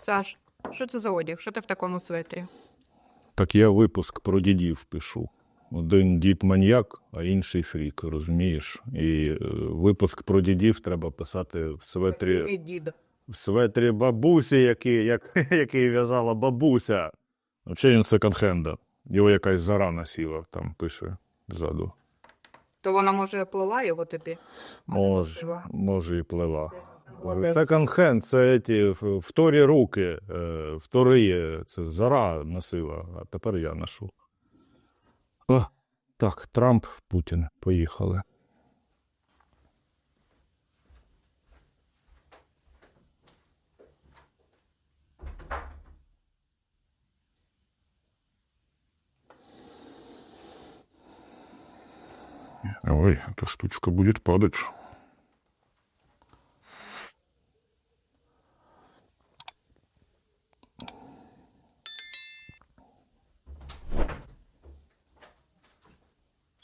Саш, що це за одяг? Що ти в такому светрі? Так я випуск про дідів пишу. Один дід маньяк, а інший фрік, розумієш? І е, випуск про дідів треба писати в светрі, дід. в светрі бабусі, який, як, який в'язала бабуся. Взагалі він секонд-хенда. Його якась зара насіла, там пише ззаду. То вона може плела його тобі? Може, може і плела. Секонд-хенд це ті вторі руки, е, втори, це зара носила, а тепер я ношу. О, так, Трамп, Путін, поїхали. Ой, эта штучка будет падать.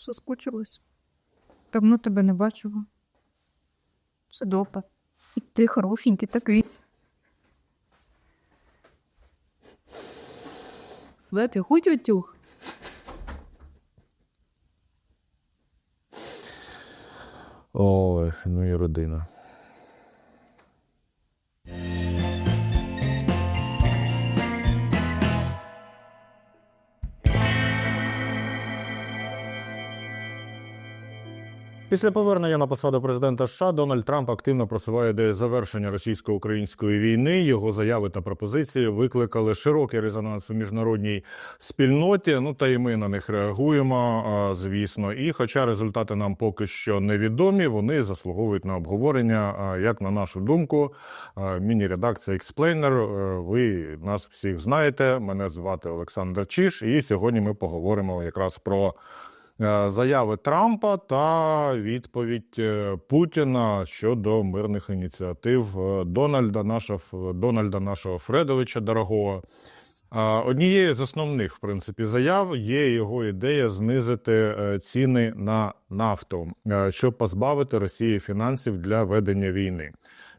Соскучилась. Давно тебе не бачила. Це добре. І ти хорошенький такий. Свети, хоч утюг. Ой, ну і родина. Після повернення на посаду президента США Дональд Трамп активно просуває ідею завершення російсько-української війни. Його заяви та пропозиції викликали широкий резонанс у міжнародній спільноті. Ну та й ми на них реагуємо, звісно. І, хоча результати нам поки що невідомі, вони заслуговують на обговорення. Як на нашу думку, міні-редакція Explainer. е, Ви нас всіх знаєте. Мене звати Олександр Чіш, і сьогодні ми поговоримо якраз про. Е, Заяви Трампа та відповідь е, Путіна щодо мирних ініціатив е, Дональда, нашого Дональда, нашого Фредовича дорогого. Однією з основних, в принципі, заяв є його ідея знизити ціни на нафту, щоб позбавити Росії фінансів для ведення війни.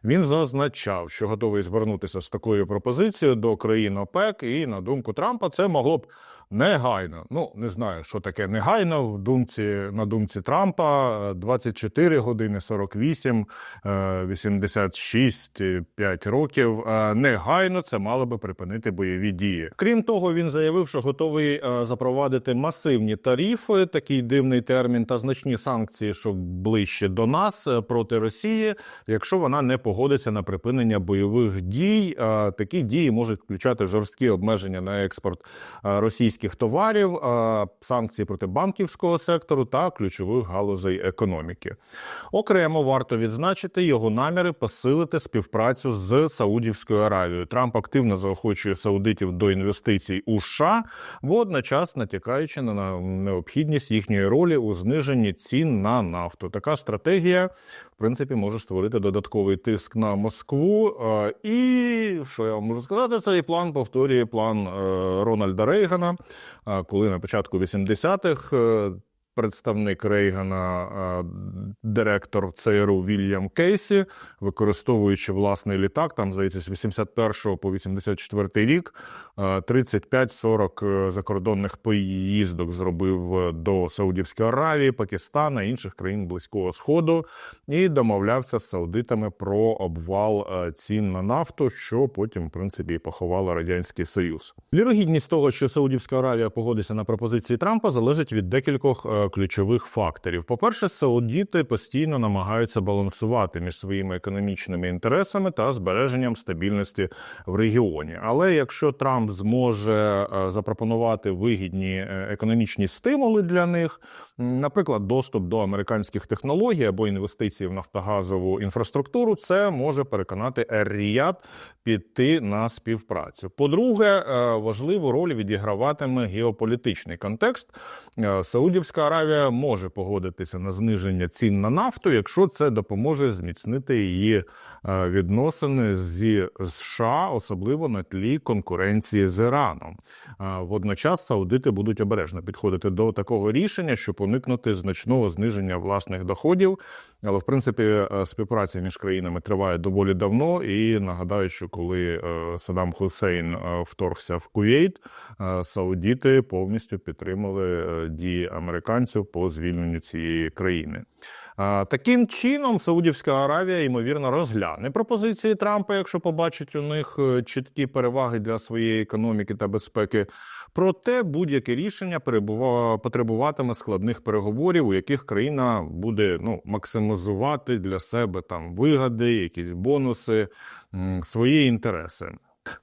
Він зазначав, що готовий звернутися з такою пропозицією до країн ОПЕК, і на думку Трампа, це могло б негайно. Ну не знаю, що таке негайно. В думці на думці Трампа е, 24 години 48, е, 86, 5 років. Е, Негайно це мало би припинити бойові дії. Крім того, він заявив, що готовий е, запровадити масивні тарифи, такий дивний термін, та значні санкції, щоб ближче до нас е, проти Росії, якщо вона не погодиться на припинення бойових дій. Е, Такі дії можуть включати жорсткі обмеження на експорт е, російських товарів, санкції проти банківського сектору та ключових галузей економіки. Окремо варто відзначити його наміри посилити співпрацю з Саудівською Аравією. Трамп активно заохочує саудитів до інвестицій у США, водночас натякаючи на необхідність їхньої ролі у зниженні цін на нафту. Така стратегія, принципі, може створити додатковий тиск на Москву. І що я вам можу сказати, цей план повторює план е, Рональда Рейгана, коли на початку 80-х е, представник Рейгана, е, директор ЦРУ Вільям Кейсі, використовуючи власний літак, там здається, з 81 по 84 рік, е, 35-40 е, закордонних поїздок зробив е, до Саудівської Аравії, Пакистана інших країн Близького Сходу і домовлявся з саудитами про обвал е, цін на нафту, що потім, в принципі, і поховало радянський союз. Вірогідність того, що Саудівська Аравія погодиться на пропозиції Трампа, залежить від декількох е, ключових факторів. По-перше, саудіти постійно намагаються балансувати між своїми економічними інтересами та збереженням стабільності в регіоні. Але якщо Трамп зможе е, запропонувати вигідні е, економічні стимули для них, наприклад, доступ до американських технологій або інвестиції в нафтогазову інфраструктуру, це може переконати Ер-Ріяд піти на співпрацю. По-друге, е, важливу роль відіграватиме геополітичний контекст. Саудівська Аравія Аравія може погодитися на зниження цін на нафту, якщо це допоможе зміцнити її е, відносини зі США, особливо на тлі конкуренції з Іраном. Е, Водночас саудити будуть обережно підходити до такого рішення, щоб уникнути значного зниження власних доходів. Але в принципі е, співпраця між країнами триває доволі давно. І нагадаю, що коли Саддам Хусейн вторгся в Кувейт, саудіти повністю підтримали дії американців по звільненню цієї країни. Таким чином, Саудівська Аравія ймовірно розгляне пропозиції Трампа, якщо побачить у них е, чіткі переваги для своєї економіки та безпеки. Проте будь-яке рішення потребуватиме складних переговорів, у яких країна буде ну максимізувати для себе там вигоди, якісь бонуси, свої інтереси.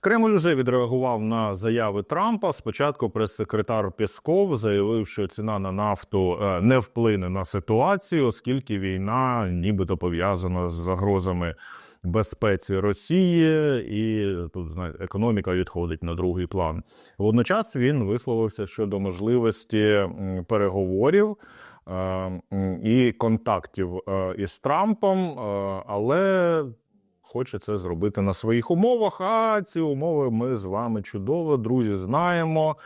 Кремль вже відреагував на заяви Трампа. Спочатку прес-секретар Пєсков заявив, що ціна на нафту е, не вплине на ситуацію, оскільки війна нібито пов'язана з загрозами безпеці Росії, і тут знаєте, економіка відходить на другий план. Водночас він висловився щодо можливості переговорів. е, І контактів е, із Трампом, але хоче це зробити на своїх умовах. А ці умови ми з вами чудово, друзі, знаємо.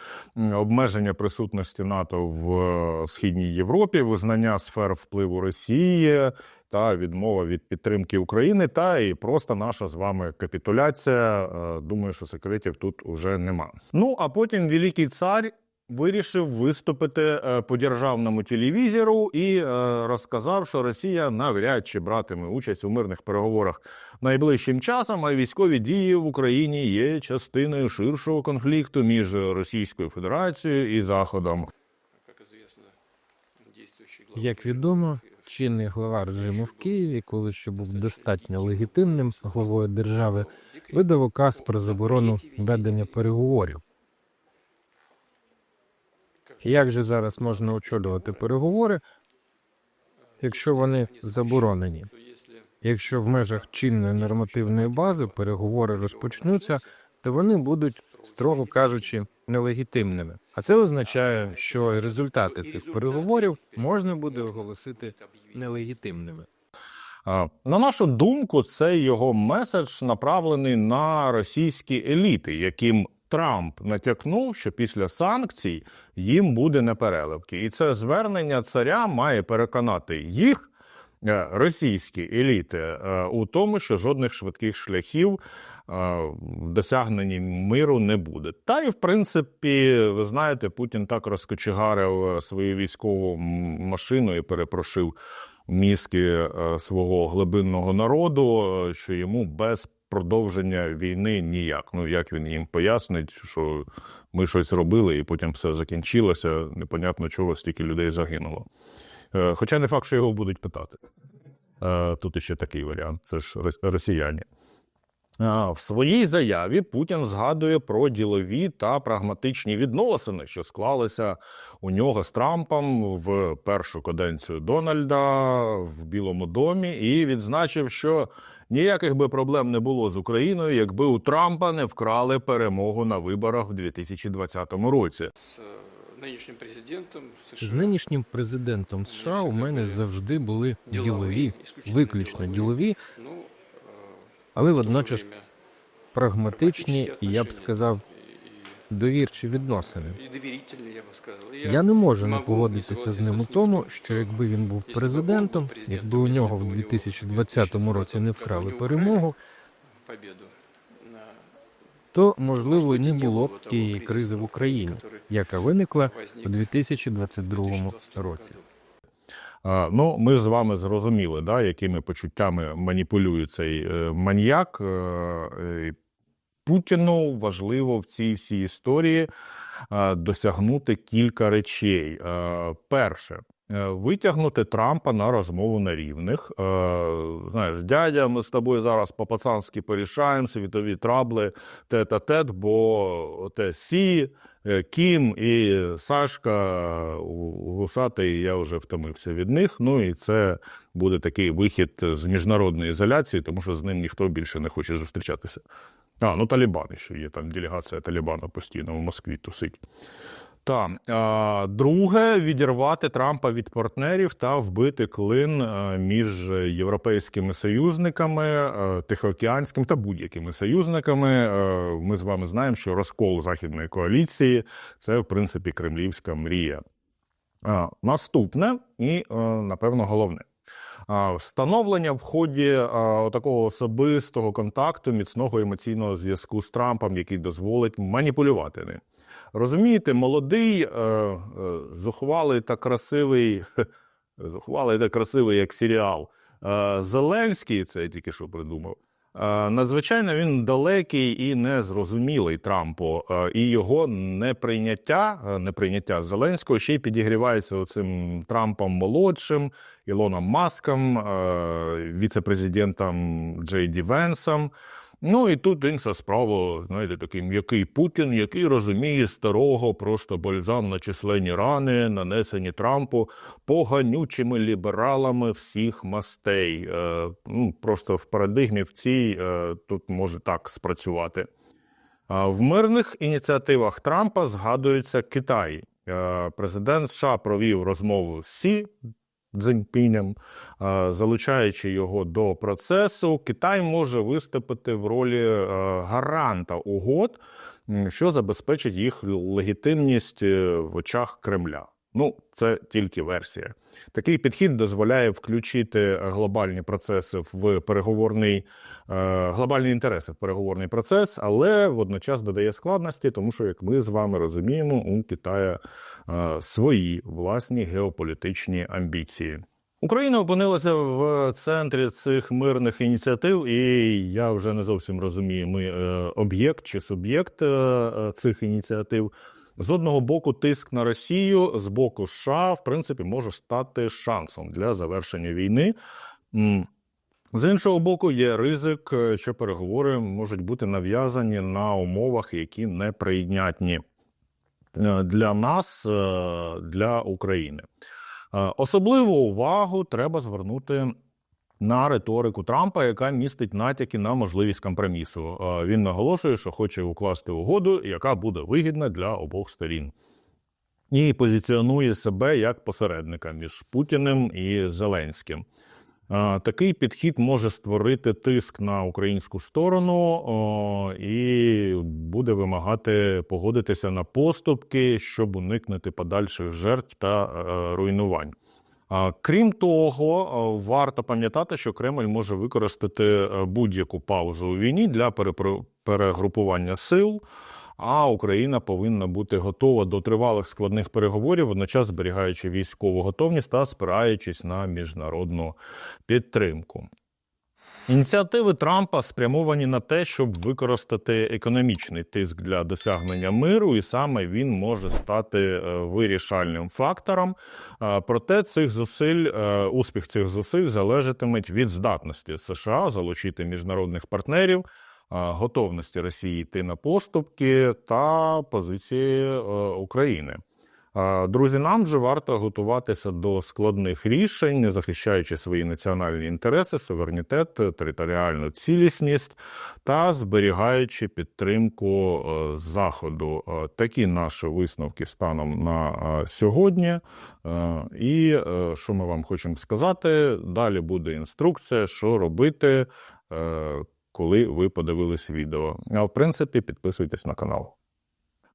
Обмеження присутності НАТО в е, східній Європі, визнання сфер впливу Росії та відмова від підтримки України, та і просто наша з вами капітуляція. Е, Думаю, що секретів тут уже нема. Ну а потім великий цар. Вирішив виступити е, по державному телевізору і е, розказав, що Росія навряд чи братиме участь у мирних переговорах найближчим часом. А військові дії в Україні є частиною ширшого конфлікту між Російською Федерацією і Заходом. Як відомо, чинний глава режиму в Києві, коли ще був достатньо легітимним главою держави, видав указ про заборону ведення переговорів. Як же зараз можна очолювати переговори, якщо вони заборонені? Якщо в межах чинної нормативної бази переговори розпочнуться, то вони будуть, строго кажучи, нелегітимними. А це означає, що результати цих переговорів можна буде оголосити нелегітимними. На нашу думку, цей його меседж направлений на російські еліти, яким Трамп натякнув, що після санкцій їм буде непереливки. І це звернення царя має переконати їх, е, російські еліти, е, у тому, що жодних швидких шляхів е, в досягненні миру не буде. Та й в принципі, ви знаєте, Путін так розкочегарив свою військову машину і перепрошив мізки свого глибинного народу, що йому без продовження війни ніяк. Ну як він їм пояснить, що ми щось робили, і потім все закінчилося. Непонятно, чого стільки людей загинуло. Е, Хоча не факт, що його будуть питати. Е, Тут іще такий варіант: це ж рос- росіяни. А, В своїй заяві Путін згадує про ділові та прагматичні відносини, що склалися у нього з Трампом в першу каденцію Дональда в Білому домі, і відзначив, що ніяких би проблем не було з Україною, якби у Трампа не вкрали перемогу на виборах в 2020 році. с э, нынешним президентом США З нинішнім президентом США у мене завжди були ділові, виключно ділові, ну, э, але в то же водночас время прагматичні і я б отношения сказав и- довірчі відносини. и доверительные, я бы сказал. И Я не можу не могу погодитися з ним у согласиться тому, с що что якби він був якщо б президентом, був президентом, якби у якщо нього б в у нього 2020 році не вкрали Україні перемогу, победу на то можливо і Может быть, не и не було было б того тієї кризису, кризи в Україні, который яка виникла возник у в 2022 2022 році. Ну, ми з вами зрозуміли, да, якими почуттями маніпулює цей е, маньяк. Е, е, Путіну важливо в цій всій історії досягнути кілька речей. Перше. Витягнути Трампа на розмову на рівних. Знаєш, дядя, ми з тобою зараз по-пацанськи порішаємо світові трабли тет-а-тет, бо те Сі, Кім і Сашка Гусатий, я вже втомився від них. Ну і це буде такий вихід з міжнародної ізоляції, тому що з ним ніхто більше не хоче зустрічатися. А, ну Талібани ще є там делегація Талібану постійно в Москві тусить. Так, а, друге відірвати Трампа від партнерів та вбити клин е, між європейськими союзниками, тихоокеанським тихоокеанськими та будь-якими союзниками. Е, Ми з вами знаємо, що розкол західної коаліції це в принципі кремлівська мрія. Наступне і, е, напевно, головне. Встановлення в ході такого особистого контакту, міцного емоційного зв'язку з Трампом, який дозволить маніпулювати ним. Розумієте, молодий, е, е, зухвалий та красивий, зухвалий та красивий, як серіал. Е, Зеленський, це я тільки що придумав. Е, Надзвичайно він далекий і незрозумілий Трампу, е, і його неприйняття, е, неприйняття Зеленського ще й підігрівається цим Трампом молодшим, Ілоном Маском, віце-президентом Джей Ді Венсом. Ну і тут інша справа, знаєте, такий м'який Путін, який розуміє старого просто бальзам на численні рани, нанесені Трампу поганючими лібералами всіх мастей. Е, ну, просто в парадигмі в цій е, тут може так спрацювати. В мирних ініціативах Трампа згадується Китай. Е, Президент США провів розмову з Сі Цзіньпінем, е, залучаючи його до процесу. Китай може виступити в ролі е, гаранта угод, що забезпечить їх легітимність е, в очах Кремля. Ну, це тільки версія. Такий підхід дозволяє включити глобальні процеси в переговорний е, глобальні інтереси в переговорний процес, але водночас додає складності, тому що, як ми з вами розуміємо, у Китаю е, свої власні геополітичні амбіції. Україна опинилася в центрі цих мирних ініціатив, і я вже не зовсім розумію, ми е, об'єкт чи суб'єкт цих ініціатив. З одного боку, тиск на Росію, з боку США, в принципі, може стати шансом для завершення війни. З іншого боку, є ризик, е, що переговори можуть бути нав'язані на умовах, які неприйнятні е, для нас, е, для України. Особливу увагу треба звернути на риторику Трампа, яка містить натяки на можливість компромісу. Він наголошує, що хоче укласти угоду, яка буде вигідна для обох сторін. І позиціонує себе як посередника між Путіним і Зеленським. Такий підхід може створити тиск на українську сторону і буде вимагати погодитися на поступки, щоб уникнути подальших жертв та е, руйнувань. Крім того, варто пам'ятати, що Кремль може використати е, будь-яку паузу у війні для перегрупування сил. А Україна повинна бути готова до тривалих складних переговорів, водночас зберігаючи військову готовність та спираючись на міжнародну підтримку. Ініціативи Трампа спрямовані на те, щоб використати економічний тиск для досягнення миру, і саме він може стати е, вирішальним фактором. Е, Проте цих зусиль, е, успіх цих зусиль залежатиме від здатності США залучити міжнародних партнерів, готовності Росії йти на поступки та позиції України. Друзі, нам же варто готуватися до складних рішень, захищаючи свої національні інтереси, суверенітет, територіальну цілісність та зберігаючи підтримку е, заходу. Е, Такі наші висновки станом на е, сьогодні. І що ми вам хочемо сказати? Далі буде інструкція, що робити, коли ви подивились відео. А в принципі, підписуйтесь на канал.